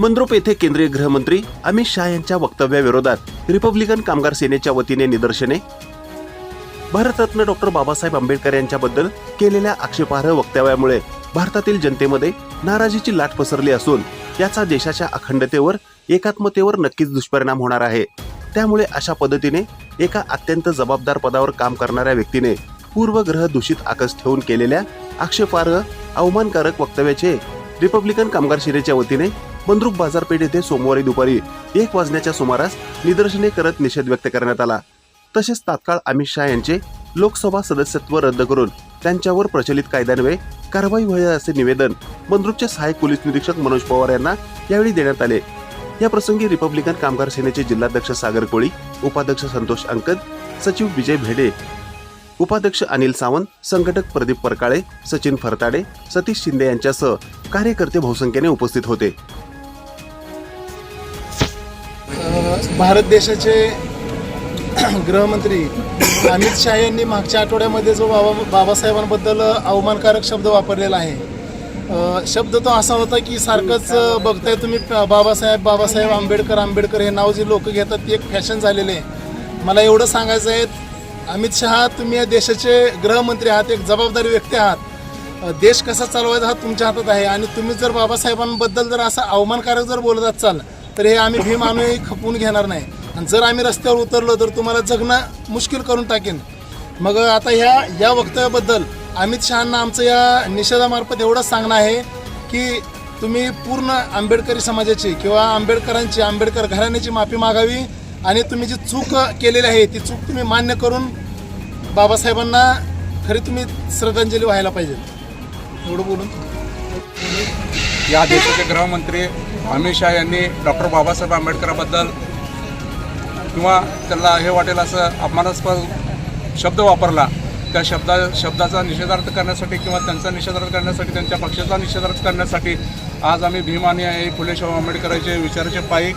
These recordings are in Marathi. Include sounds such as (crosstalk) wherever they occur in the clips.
मंद्रुप येथे केंद्रीय गृहमंत्री अमित शहा यांच्या वक्तव्याविरोधात रिपब्लिकन कामगार सेनेच्या वतीने निदर्शने. भारतरत्न डॉक्टर बाबासाहेब आंबेडकर यांच्याबद्दल केलेल्या आक्षेपार्ह वक्तव्यामुळे भारतातील जनतेमध्ये नाराजीची लाट पसरली असून याचा देशाच्या अखंडतेवर एकात्मतेवर नक्कीच दुष्परिणाम होणार आहे. त्यामुळे अशा पद्धतीने एका अत्यंत जबाबदार पदावर काम करणाऱ्या व्यक्तीने पूर्वग्रह दूषित आकस ठेवून केलेल्या आक्षेपार्ह अवमानकारक वक्तव्याचे रिपब्लिकन कामगार सेनेच्या वतीने बंद्रुक बाजारपेठ येथे सोमवारी दुपारी एक वाजण्याच्या सुमारास निदर्शने करत निषेध व्यक्त करण्यात आला. तसेच तात्काळ अमित शहा यांचे लोकसभा सदस्यत्व रद्द करून त्यांच्यावर प्रचलित कायद्यान्वये कारवाई व्हावी असे निवेदन बंद्रुकचे सहाय्यक पोलीस निरीक्षक मनोज पवार यांना यावेळी देण्यात आले. या प्रसंगी रिपब्लिकन कामगार सेनेचे जिल्हाध्यक्ष सागर कोळी उपाध्यक्ष संतोष अंकद सचिव विजय भेडे उपाध्यक्ष अनिल सावंत संघटक प्रदीप परकाळे सचिन फरताडे सतीश शिंदे यांच्यासह कार्यकर्ते बहुसंख्येने उपस्थित होते. भारत देशाचे (clears throat) गृहमंत्री अमित शहा यांनी मागच्या आठवड्यामध्ये जो बाबा बाबासाहेबांबद्दल अवमानकारक शब्द वापरलेला आहे शब्द तो असा होता की सारखंच बघताय तुम्ही बाबासाहेब बाबासाहेब आंबेडकर आंबेडकर हे नाव जे लोक घेतात ते एक फॅशन झालेले आहे. मला एवढं सांगायचं आहे अमित शहा तुम्ही या देशाचे गृहमंत्री आहात एक जबाबदारी व्यक्ती आहात. देश कसा चालवायचा हा तुमच्या हातात आहे आणि तुम्ही जर बाबासाहेबांबद्दल जर असा अवमानकारक जर बोलत असाल तर हे आम्ही भीम आम्ही खपवून घेणार नाही. आणि जर आम्ही रस्त्यावर उतरलो तर तुम्हाला जगणं मुश्किल करून टाकेन. मग आता ह्या या वक्तव्याबद्दल अमित शहांना आमचं या निषेधामार्फत एवढंच सांगणं आहे की तुम्ही पूर्ण आंबेडकरी समाजाची किंवा आंबेडकरांची आंबेडकर घराण्याची माफी मागावी आणि तुम्ही जी चूक केलेली आहे ती चूक तुम्ही मान्य करून बाबासाहेबांना खरी तुम्ही श्रद्धांजली व्हायला पाहिजे. एवढं बोलून. या देशाचे गृहमंत्री अमित शहा यांनी डॉक्टर बाबासाहेब आंबेडकराबद्दल किंवा त्यांना हे वाटेल असं अपमानास्पद शब्द वापरला त्या शब्दा शब्दाचा निषेधार्थ करण्यासाठी किंवा त्यांचा निषेधार्थ करण्यासाठी त्यांच्या पक्षाचा निषेधार्थ करण्यासाठी आज आम्ही भीम आणि फुले शाहू आंबेडकरांचे विचाराचे पायी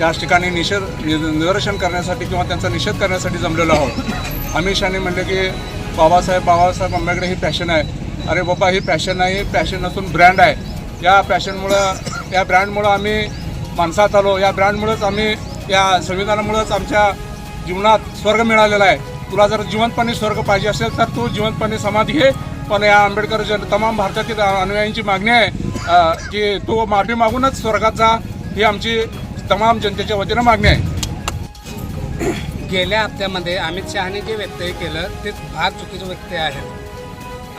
याच ठिकाणी निषेध निदर्शन करण्यासाठी किंवा त्यांचा निषेध करण्यासाठी जमलेलो आहोत. अमित शहाने म्हणले की बाबासाहेब बाबासाहेब आंबेडकर ही पॅशन आहे. अरे बाबा ही पॅशन नाही पॅशन असून ब्रँड आहे. या पॅशनमुळं या ब्रँडमुळं आम्ही माणसात आलो. या ब्रँडमुळंच आम्ही या संविधानामुळंच आमच्या जीवनात स्वर्ग मिळालेला आहे. तुला जर जिवंतपणे स्वर्ग पाहिजे असेल तर तू जिवंतपणे समाधी घे. पण या आंबेडकर जन तमाम भारतातील अनुयायांची मागणी आहे की तू माफी मागूनच स्वर्गात जा. ही आमची तमाम जनतेच्या वतीनं मागणी आहे. गेल्या हप्त्यामध्ये अमित शहाने जे वक्तव्य केलं ते फार चुकीचं व्यत्यय आहे.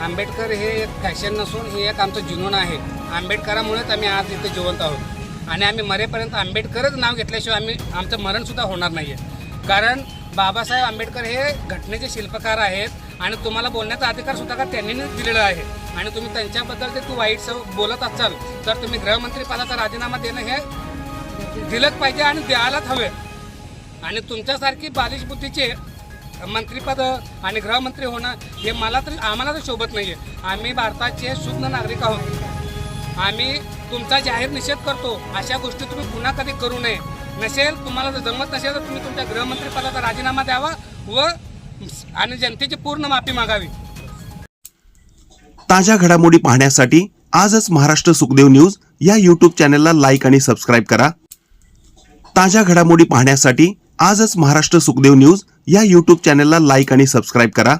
आंबेडकर हे एक फॅशन नसून हे एक आमचं जुनून आहे. आंबेडकरामुळेच आम्ही आज इथे जिवंत आहोत. आणि आम्ही मरेपर्यंत आंबेडकरच नाव घेतल्याशिवाय आम्ही आमचं मरणसुद्धा होणार नाही आहे कारण बाबासाहेब आंबेडकर हे घटनेचे शिल्पकार आहेत आणि तुम्हाला बोलण्याचा अधिकार सुद्धा का त्यांनीच दिलेला आहे? आणि तुम्ही त्यांच्याबद्दल ते तू वाईट बोलत असाल तर तुम्ही गृहमंत्रीपदाचा राजीनामा देणं हे दिलंच पाहिजे आणि द्यायलाच हवे. आणि तुमच्यासारखी बालिश बुद्धीचे मंत्रीपद आणि गृहमंत्री होणं हे मला तर आम्हाला तर शोभत नाही आहे आम्ही भारताचे शुद्ध नागरिक आहोत. आम्ही तुमचा जाहीर निषेध करतो. अशा गोष्टी तुम्ही पुन्हा कधी करू नये. नसेल तुम्हाला जर जमत नसेल तर तुम्ही तुमच्या गृहमंत्रीपदाचा राजीनामा द्यावा व आणि जनतेची पूर्ण माफी मागावी. ताज्या घडामोडी पाहण्यासाठी आजच महाराष्ट्र सुखदेव न्यूज या यूट्यूब चॅनलला लाईक आणि सबस्क्राईब करा. ताज्या घडामोडी पाहण्यासाठी आजच महाराष्ट्र सुखदेव न्यूज या यूट्यूब चॅनलला लाईक आणि सबस्क्राईब करा.